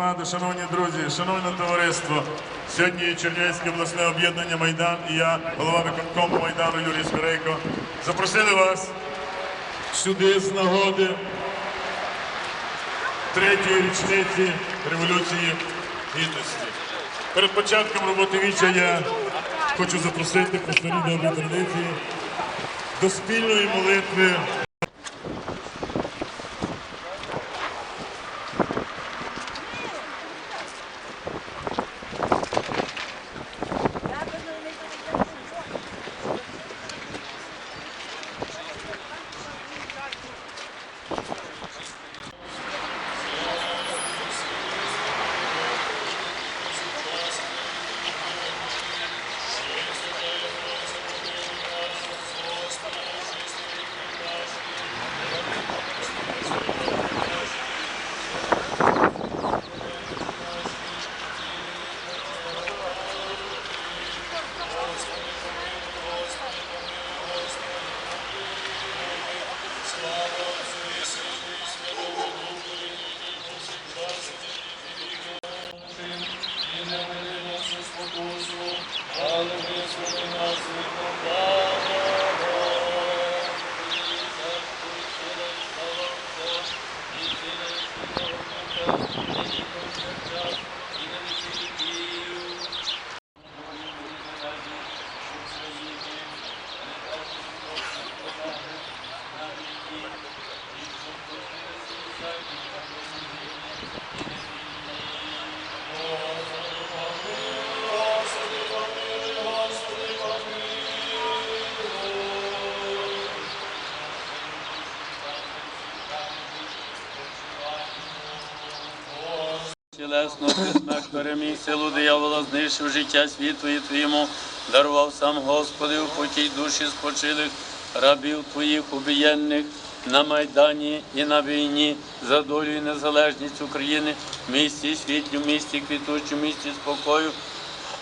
громади, шановні друзі, шановне товариство. Сьогодні Чернівецьке обласне об'єднання Майдан і я, голова виконкому Майдану Юрій Скорейко, запросили вас сюди з нагоди третьої річниці Революції Гідності. Перед початком роботи віча я хочу запросити по старій добрій традиції до спільної молитви Тілесно смерть переміг силу диявола, знищив життя світу і твоєму, дарував сам Господи у потій душі спочилих, рабів твоїх убієнних на Майдані і на війні за долю і незалежність України, в місті світлю, в місті квітучу, в місті спокою,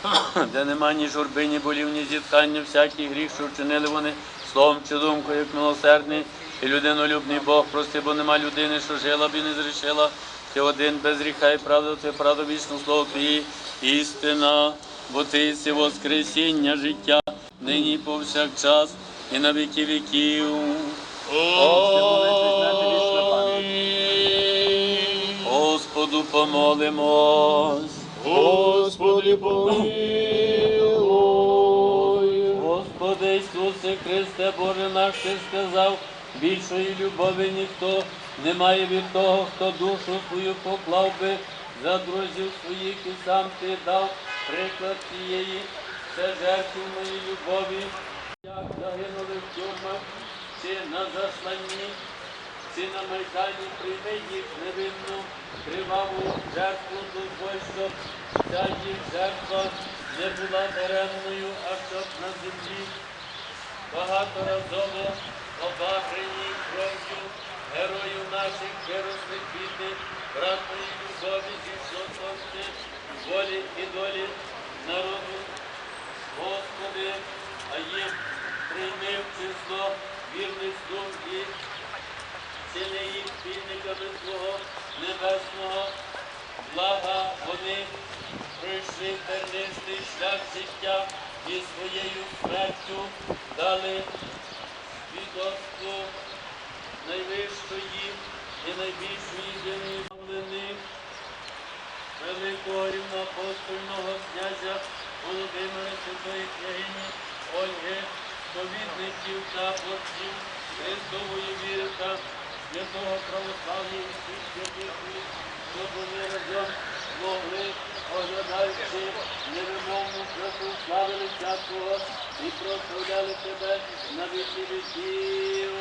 де нема ні журби, ні болів, ні зіткання, всякий гріх, що вчинили вони словом чи думкою, як милосердний і людинолюбний Бог, прости, бо нема людини, що жила б і не зрішила. Ти один без гріха і правда, ти правда вічно слово Твої, істина, бо ти єси воскресіння життя, нині повсякчас, і на віки віків. Господу помолимось. Господи, помилуй. Господи Ісусе Христе, Боже наш, Ти сказав, більшої любові ніхто немає від того, хто душу свою поклав би за друзів своїх і сам ти дав приклад цієї все жертвної любові, як загинули в тюрмах, чи на засланні, чи на майдані прийми їх невинну, криваву жертву щоб ця їх жертва не була даремною, а щоб на землі. Багаторазово обагрені кров'ю героїв наших виросли квіти, братної любові зі сонця, волі і долі народу. Господи, а їх прийми в число вірних слуг ціни їх спільниками Твого небесного. Блага вони пройшли тернистий шлях життя і своєю смертю дали свідоцтво найвищої і найбільшої землі великого рівноапостольного князя Володимира Святої княгині Ольги, сповідників та отців Христової віри та святого православ'я і всіх святих, щоб вони разом могли, оглядаючи невимовну красу слави лиця Твого і прославляли Тебе на віки віків.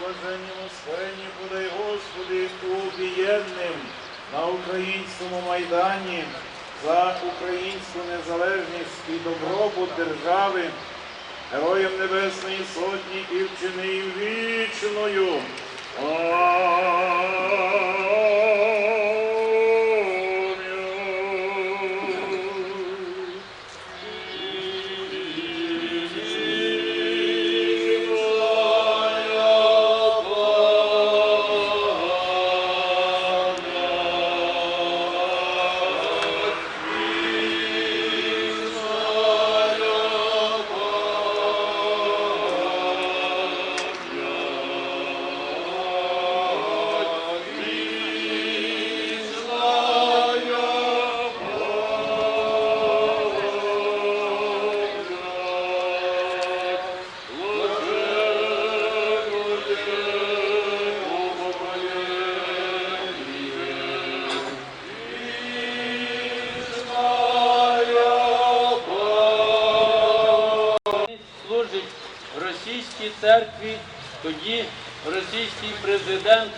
Блаженнім спасенні бодай Господи убієнним на українському майдані за українську незалежність і добробут держави, героям Небесної Сотні і вчини їм вічною. Російській церкві, тоді російський президент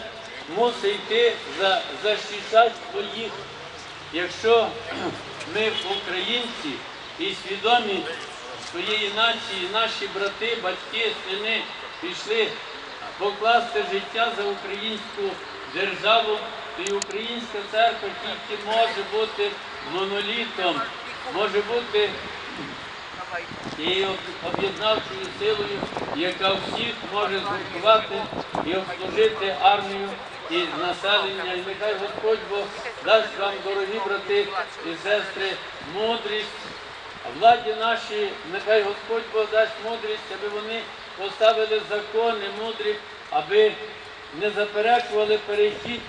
мусить йти за, захищати своїх. Якщо ми українці і свідомі своєї нації, наші брати, батьки, сини пішли покласти життя за українську державу, то і українська церква тільки може бути монолітом, може бути тією об'єднавчою силою, яка всіх може згуртувати і обслужити армію і населення. І нехай Господь Бог дасть вам, дорогі брати і сестри, мудрість. Владі нашій, нехай Господь Бог дасть мудрість, аби вони поставили закони мудрі, аби не заперечували перехід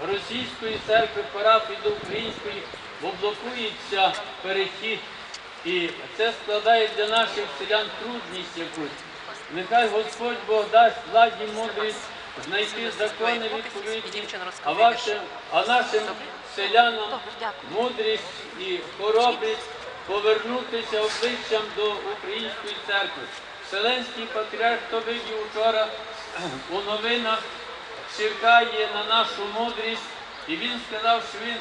з російської церкви парафії до української, бо блокується перехід. І це складає для наших селян трудність якусь. Нехай Господь Бог дасть владі мудрість знайти закони відповідні, а, вашим, а нашим селянам мудрість і хоробрість повернутися обличчям до української церкви. Вселенський патріарх, хто видів вчора у новинах, чекає на нашу мудрість, і він сказав, що він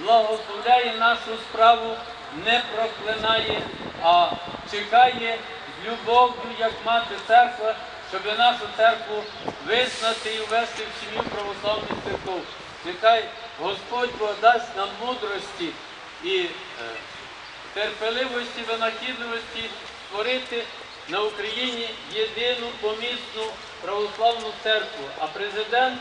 благословляє нашу справу, не проклинає, а чекає з любов'ю, як мати церква, щоб нашу церкву визнати і ввести в сім'ю православних церков. Нехай Господь Бог дасть нам мудрості і е, терпеливості, винахідливості створити на Україні єдину помісну православну церкву. А президент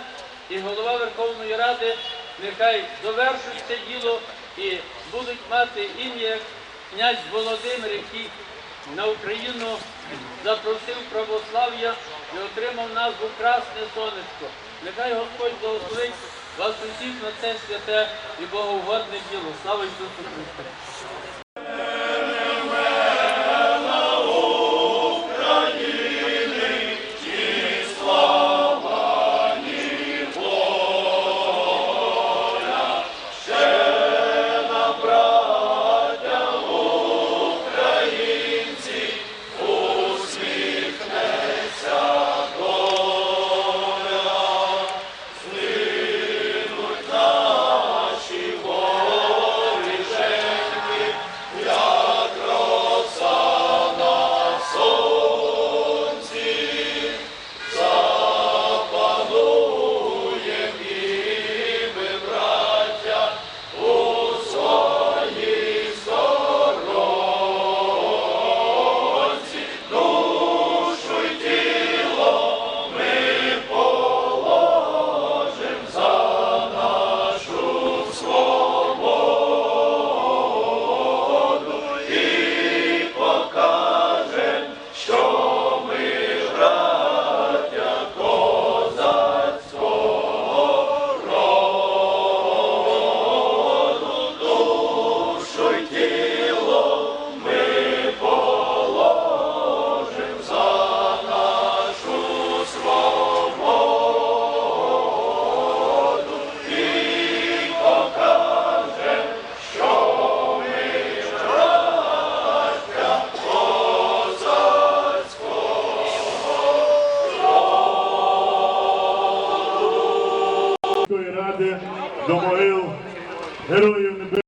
і голова Верховної Ради нехай довершують це діло і будуть мати ім'я князь Володимир, який на Україну запросив православ'я і отримав назву Красне Сонечко. Нехай Господь благословить вас усіх на це святе і богоугодне діло. Слава Ісусу Христу! Ради до могил героїв Небесної.